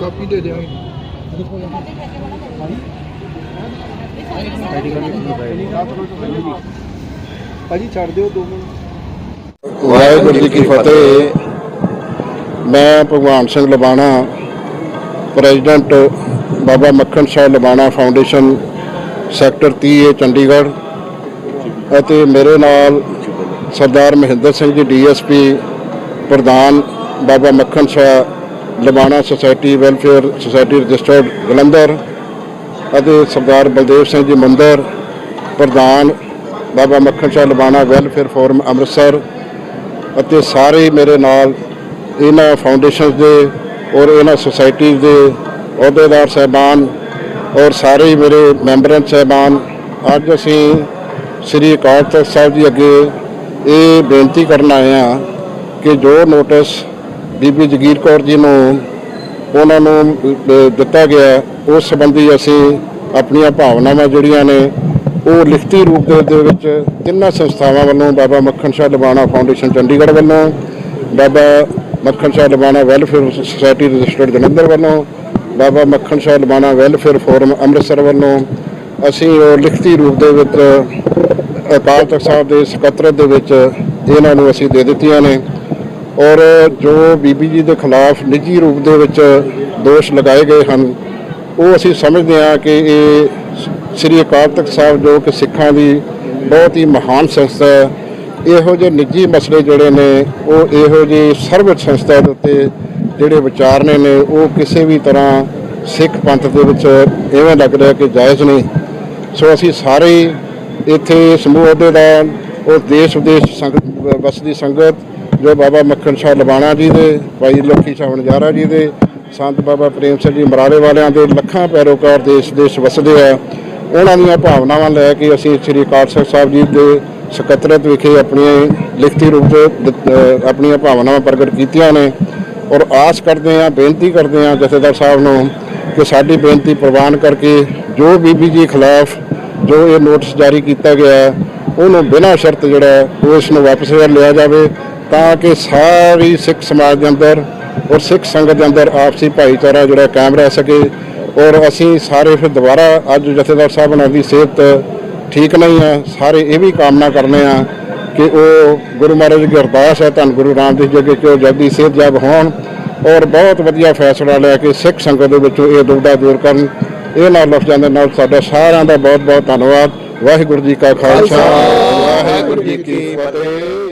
Copy ਦੇ ਦਿਆਂਗੇ। ਭਾਜੀ, ਛੱਡ ਦਿਓ ਦੋ ਮਿੰਟ। ਵਾਹਿਗੁਰੂ ਜੀ ਕੀ ਫਤਿਹ। ਮੈਂ Bhagwan Singh Labana, president Baba Makhan Shah Labana foundation, sector 30 A Chandigarh ਅਤੇ ਮੇਰੇ ਨਾਲ ਸਰਦਾਰ ਮਹਿੰਦਰ ਸਿੰਘ ਜੀ ਡੀਐਸਪੀ ਪ੍ਰਧਾਨ Baba Makhan Shah Labana society welfare society registered Jalandhar ਅਤੇ ਸਰਦਾਰ ਬਲਦੇਵ ਸਿੰਘ ਜੀ ਮੰਦਰ, ਪ੍ਰਧਾਨ ਬਾਬਾ ਮੱਖਣ ਸ਼ਾਹ ਲਬਾਣਾ ਵੈਲਫੇਅਰ ਫੋਰਮ ਅੰਮ੍ਰਿਤਸਰ ਅਤੇ ਸਾਰੇ ਮੇਰੇ ਨਾਲ ਇਹਨਾਂ ਫਾਊਂਡੇਸ਼ਨਸ ਦੇ ਔਰ ਇਹਨਾਂ ਸੁਸਾਇਟੀਜ਼ ਦੇ ਅਹੁਦੇਦਾਰ ਸਹਿਬਾਨ ਔਰ ਸਾਰੇ ਹੀ ਮੇਰੇ ਮੈਂਬਰਾਂ ਸਹਿਬਾਨ, ਅੱਜ ਅਸੀਂ ਸ੍ਰੀ ਅਕਾਲ ਤਖਤ ਸਾਹਿਬ ਜੀ ਅੱਗੇ ਇਹ ਬੇਨਤੀ ਕਰਨ ਆਏ ਹਾਂ ਕਿ ਜੋ ਨੋਟਿਸ ਬੀਬੀ ਜਗੀਰ ਕੌਰ ਜੀ ਨੂੰ, ਉਹਨਾਂ ਨੂੰ ਦਿੱਤਾ ਗਿਆ। ਉਸ ਸੰਬੰਧੀ ਅਸੀਂ ਆਪਣੀਆਂ ਭਾਵਨਾਵਾਂ ਜਿਹੜੀਆਂ ਨੇ, ਉਹ ਲਿਖਤੀ ਰੂਪ ਦੇ ਵਿੱਚ ਤਿੰਨਾਂ ਸੰਸਥਾਵਾਂ ਵੱਲੋਂ, ਬਾਬਾ ਮੱਖਣ ਸ਼ਾਹ ਲਬਾਣਾ ਫਾਊਂਡੇਸ਼ਨ ਚੰਡੀਗੜ੍ਹ ਵੱਲੋਂ, Baba Makhan Shah Labana welfare society registered Jalandhar ਵੱਲੋਂ, ਬਾਬਾ ਮੱਖਣ ਸ਼ਾਹ ਲਬਾਣਾ ਵੈਲਫੇਅਰ ਫੋਰਮ ਅੰਮ੍ਰਿਤਸਰ ਵੱਲੋਂ, ਅਸੀਂ ਉਹ ਲਿਖਤੀ ਰੂਪ ਦੇ ਵਿੱਚ, ਅਕਾਲ ਤਖਤ ਸਾਹਿਬ ਦੇ ਸਕੱਤਰ ਦੇ ਵਿੱਚ, ਇਹਨਾਂ ਨੂੰ ਅਸੀਂ ਦੇ ਦਿੱਤੀਆਂ ਨੇ। ਔਰ ਜੋ ਬੀਬੀ ਜੀ ਦੇ ਖਿਲਾਫ ਨਿੱਜੀ ਰੂਪ ਦੇ ਵਿੱਚ ਦੋਸ਼ ਲਗਾਏ ਗਏ ਹਨ, ਉਹ ਅਸੀਂ ਸਮਝਦੇ ਹਾਂ ਕਿ ਇਹ ਸ੍ਰੀ ਅਕਾਲ ਤਖਤ ਸਾਹਿਬ ਜੋ ਕਿ ਸਿੱਖਾਂ ਦੀ ਬਹੁਤ ਹੀ ਮਹਾਨ ਸੰਸਥਾ ਹੈ, ਇਹੋ ਜਿਹੇ ਨਿੱਜੀ ਮਸਲੇ ਜਿਹੜੇ ਨੇ, ਉਹ ਇਹੋ ਜਿਹੇ ਸਰਵਿਸ ਸੰਸਥਾ ਦੇ ਉੱਤੇ ਜਿਹੜੇ ਵਿਚਾਰਨੇ ਨੇ ਉਹ ਕਿਸੇ ਵੀ ਤਰ੍ਹਾਂ ਸਿੱਖ ਪੰਥ ਦੇ ਵਿੱਚ ਐਵੇਂ ਲੱਗ ਰਿਹਾ ਕਿ ਜਾਇਜ਼ ਨਹੀਂ। ਸੋ ਅਸੀਂ ਸਾਰੇ ਇੱਥੇ ਸਮੂਹ ਅਹੁਦੇਦਾਰ ਉਹ ਦੇਸ਼ ਵਿਦੇਸ਼ ਸੰਗਤ ਵਸਦੀ ਸੰਗਤ ਜੋ ਬਾਬਾ ਮੱਖਣ ਸ਼ਾਹ ਲਬਾਣਾ ਜੀ ਦੇ ਭਾਈ ਲਖੀ ਸ਼ਾਹ ਵਣਜਾਰਾ ਜੀ ਦੇ ਸੰਤ ਬਾਬਾ ਪ੍ਰੇਮ ਸਿੰਘ ਜੀ ਮਰਾਲੇ ਵਾਲਿਆਂ ਦੇ ਲੱਖਾਂ ਪੈਰੋਕਾਰ ਦੇਸ਼ ਦੇਸ਼ ਵਸਦੇ ਆ ਉਹਨਾਂ ਦੀਆਂ ਭਾਵਨਾਵਾਂ ਲੈ ਕੇ ਅਸੀਂ ਸ੍ਰੀ ਅਕਾਲ ਤਖ਼ਤ ਸਾਹਿਬ ਜੀ ਦੇ ਸਕੱਤਰਤ ਵਿਖੇ ਆਪਣੀਆਂ ਲਿਖਤੀ ਰੂਪ ਦੇ ਦਿੱਤ- ਆਪਣੀਆਂ ਭਾਵਨਾਵਾਂ ਪ੍ਰਗਟ ਕੀਤੀਆਂ ਨੇ ਔਰ ਆਸ ਕਰਦੇ ਹਾਂ ਬੇਨਤੀ ਕਰਦੇ ਹਾਂ ਜਥੇਦਾਰ ਸਾਹਿਬ ਨੂੰ ਕਿ ਸਾਡੀ ਬੇਨਤੀ ਪ੍ਰਵਾਨ ਕਰਕੇ ਜੋ ਬੀਬੀ ਜੀ ਖਿਲਾਫ ਜੋ ਇਹ ਨੋਟਿਸ ਜਾਰੀ ਕੀਤਾ ਗਿਆ ਉਹਨੂੰ ਬਿਨਾਂ ਸ਼ਰਤ ਜਿਹੜਾ ਹੈ, ਉਹ ਇਸ ਨੂੰ ਵਾਪਸ ਲਿਆ ਜਾਵੇ ਤਾਂ ਕਿ ਸਾਰੀ ਸਿੱਖ ਸਮਾਜ ਦੇ ਅੰਦਰ ਔਰ ਸਿੱਖ ਸੰਗਤ ਦੇ ਅੰਦਰ ਆਪਸੀ ਭਾਈਚਾਰਾ ਜਿਹੜਾ ਕਾਇਮ ਰਹਿ ਸਕੇ ਔਰ ਅਸੀਂ ਸਾਰੇ ਫਿਰ ਦੁਬਾਰਾ ਅੱਜ ਜਥੇਦਾਰ ਸਾਹਿਬ ਨਾਲ ਦੀ ਸਿਹਤ ਠੀਕ ਨਹੀਂ ਹੈ, ਸਾਰੇ ਇਹ ਵੀ ਕਾਮਨਾ ਕਰਨੇ ਆ ਕਿ ਉਹ ਗੁਰੂ ਮਹਾਰਾਜ ਦੀ ਅਰਦਾਸ ਹੈ, ਧੰਨ ਗੁਰੂ ਰਾਮਦਾਸ ਜੀ ਅੱਗੇ ਕਿ ਉਹ ਜਲਦੀ ਸਿਹਤਯਾਬ ਹੋਣ ਔਰ ਬਹੁਤ ਵਧੀਆ ਫੈਸਲਾ ਲੈ ਕੇ ਸਿੱਖ ਸੰਗਤ ਦੇ ਵਿੱਚੋਂ ਇਹ ਦੁਬਦਾ ਦੂਰ ਕਰਨ। ਇਹ ਨਾਲ ਲਫ਼ਜ਼ਾਂ ਦੇ ਨਾਲ ਸਾਡਾ ਸਾਰਿਆਂ ਦਾ ਬਹੁਤ ਬਹੁਤ ਧੰਨਵਾਦ। ਵਾਹਿਗੁਰੂ ਜੀ ਕਾ ਖਾਲਸਾ। ਵਾਹਿਗੁਰੂ ਜੀ ਕੀ ਫਤਿਹ।